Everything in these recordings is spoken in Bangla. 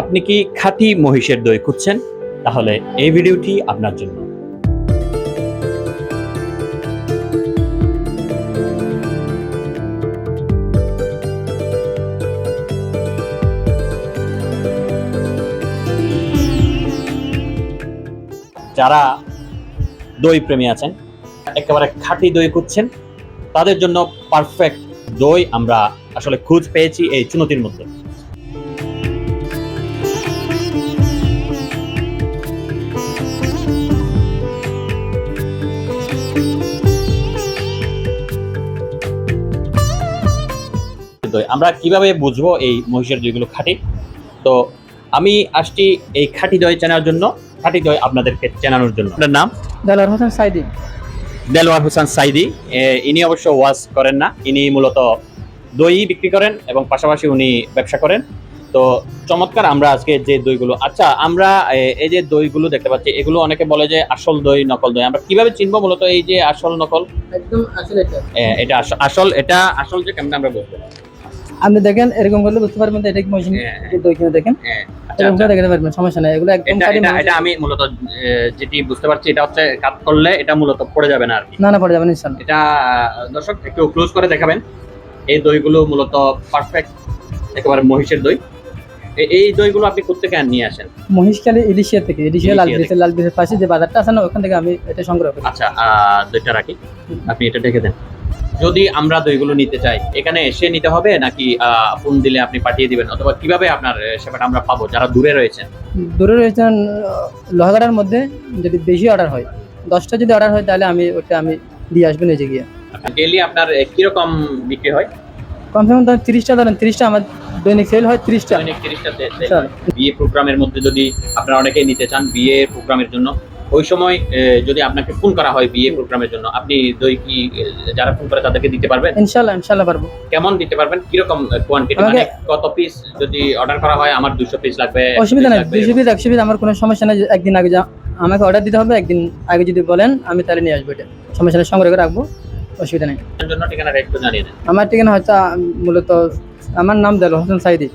আপনি কি খাঁটি মহিষের দই খুঁজছেন? তাহলে এই ভিডিওটি আপনার জন্য। যারা দই প্রেমী আছেন, একেবারে খাঁটি দই খুঁজছেন, তাদের জন্য পারফেক্ট দই আমরা আসলে খুঁজ পেয়েছি এই চুনতির মধ্যে। আমরা কীভাবে বুঝব এই মহিষের দইগুলো খাঁটি? তো আমি আসছি এই খাঁটি দই চেনার জন্য। খাঁটি দই আপনাদেরকে চেনানোর জন্য। আপনার নাম? দেলার হোসেন সাইদি। দেলোয়ার হোসেন সাইদি। ইনি অবশ্য ওয়াজ করেন না। ইনি মূলত দই বিক্রি করেন এবং পাশাপাশি উনি ব্যবসা করেন। তো চমৎকার আমরা আজকে যে দইগুলো আচ্ছা আমরা এই যে দইগুলো দেখতে পাচ্ছি এগুলো অনেকে বলে যে আসল দই নকল দই। আমরা কীভাবে চিনবো মূলত এই যে আসল নকল? একদম আসলে এটা। এটা আসল এটা আসল যে কেমন আমরা বুঝব? আপনি দেখেন এরকম করলে বুঝতে পারবেন এটা কি মহিষ হ্যাঁ, কিনে দেখেন। হ্যাঁ, আচ্ছা, এরকম আচ্ছা। করে দেখতে পারবেন সমস্যা নাই। এগুলো একদম এটা আমি মূলত যেটি বুঝতে পারছি এটা হচ্ছে কাট করলে এটা মূলত পড়ে যাবে না আর না না পড়ে যাবেন ইনশাল্লাহ এটা দর্শক একটু ক্লোজ করে দেখাবেন। এই দইগুলো মূলত পারফেক্ট একেবারে মহিষের দই। এই দইগুলো আপনি কোথেকে নিয়ে আসেন? মহিষখালী ইলিশিয়া থেকে ইলিশিয়া লাল ইলিশিয়া লাল ব্রিজের পাশে যে বাজারটা আছে না ওখান থেকে আমি এটা সংগ্রহ করি। আচ্ছা দইটা রাখি। আপনি এটা ঢেকে দেন। যদি আমরা দইগুলো নিতে চাই এখানে এসে নিতে হবে নাকি ফোন দিলে আপনি পাঠিয়ে দিবেন? অথবা কীভাবে আপনার সেবাটা আমরা পাবো যারা দূরে রয়েছেন? দূরে রয়েছেন লোহাগাড়ার মধ্যে যদি বেশি অর্ডার হয় দশটা যদি অর্ডার হয় তাহলে আমি ওটা আমি দিয়ে আসব নিজে গিয়ে। ডেলি আপনার কীরকম বিক্রি হয়? কমসে কম ধরেন তিরিশটা ধরেন তিরিশটা আমার দৈনিক সেল হয় তিরিশটা। দৈনিক 30 টা দে- দে- স্যার বিয়ে প্রোগ্রামের মধ্যে যদি আপনারা অনেকেই নিতে চান বিয়ে প্রোগ্রামের জন্য ওই সময় যদি আপনাকে ফোন করা হয় বিয়ে প্রোগ্রামের জন্য আপনি দই কি যারা ফোন করে তাদেরকে দিতে পারবেন? ইনশাল্লাহ ইনশাল্লাহ পারব। কেমন দিতে পারবেন? কীরকম কোয়ান্টিটি মানে কত পিস যদি অর্ডার করা হয় আমার দুশো পিস লাগবে অসুবিধা নাই লাগবে, দুশো পিস একশো পিস আমার কোনো সমস্যা নাই একদিন আগে যা আমাকে অর্ডার দিতে হবে একদিন আগে যদি বলেন আমি তাহলে নিয়ে আসব এটা। সমস্যা নেই সংগ্রহ করে রাখব অসুবিধা নেই। আমার ঠিকানা হচ্ছে মূলত আমার নাম দেল হোসেন সাইদি।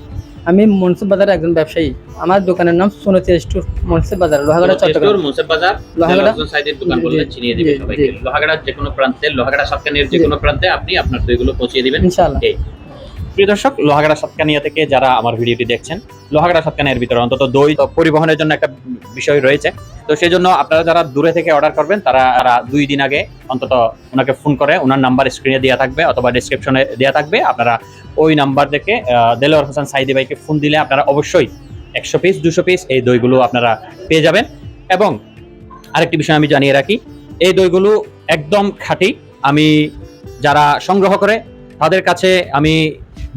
আমি মনসুব বাজারের একজন ব্যবসায়ী। আমার দোকানের নাম সোনতি স্টোর মনসুব বাজার লোহাগড়া চট্টগ্রাম। মনসুব বাজার লোহাগাড়া- সাইডের দোকান বলে চিনিয়ে দিবেন সবাইকে। লোহাগাড়া যে কোনো প্রান্তে লোহাগাড়া সাতকানির যে কোনো প্রান্তে আপনি আপনার দইগুলো পৌঁছে দিবেন। ইনশাআল্লাহ। প্রিয় দর্শক লোহাগাড়া সাতকানিয়া থেকে যারা আমার ভিডিওটি দেখছেন লোহাগাড়া সাতকানিয়ার ভিতরে অন্তত দই পরিবহনের জন্য একটা বিষয় রয়েছে। তো সেই জন্য আপনারা যারা দূরে থেকে অর্ডার করবেন, তারা দুই দিন আগে অন্তত ওনাকে ফোন করে, ওনার নাম্বার স্ক্রিনে দেওয়া থাকবে অথবা ডিসক্রিপশনে দেওয়া থাকবে। আপনারা ওই নাম্বার থেকে দেলোয়ার হোসেন সাইদি ভাইকে ফোন দিলে আপনারা অবশ্যই একশো পিস দুশো পিস এই দইগুলো আপনারা পেয়ে যাবেন। এবং আরেকটি বিষয় আমি জানিয়ে রাখি, এই দইগুলো একদম খাঁটি। আমি যারা সংগ্রহ করে, তাদের কাছে আমি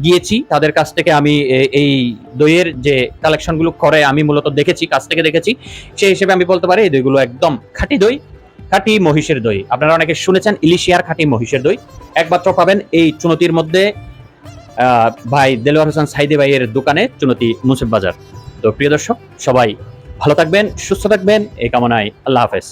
গিয়েছি, তাদের কাছ থেকে আমি এই দইয়ের যে কালেকশনগুলো করে আমি মূলত দেখেছি, কাছ থেকে দেখেছি, সেই হিসেবে আমি বলতে পারি এই দইগুলো একদম খাঁটি দই, খাঁটি মহিষের দই। আপনারা অনেকে শুনেছেন ইলিশিয়ার খাঁটি মহিষের দই। একমাত্র পাবেন এই চুনতির মধ্যে ভাই দেলোয়ার হোসেন সাইদে ভাইয়ের দোকানে চুনতি মুন্সিফ বাজার। তো প্রিয় দর্শক, সবাই ভালো থাকবেন, সুস্থ থাকবেন, এই কামনায় আল্লাহ হাফেজ।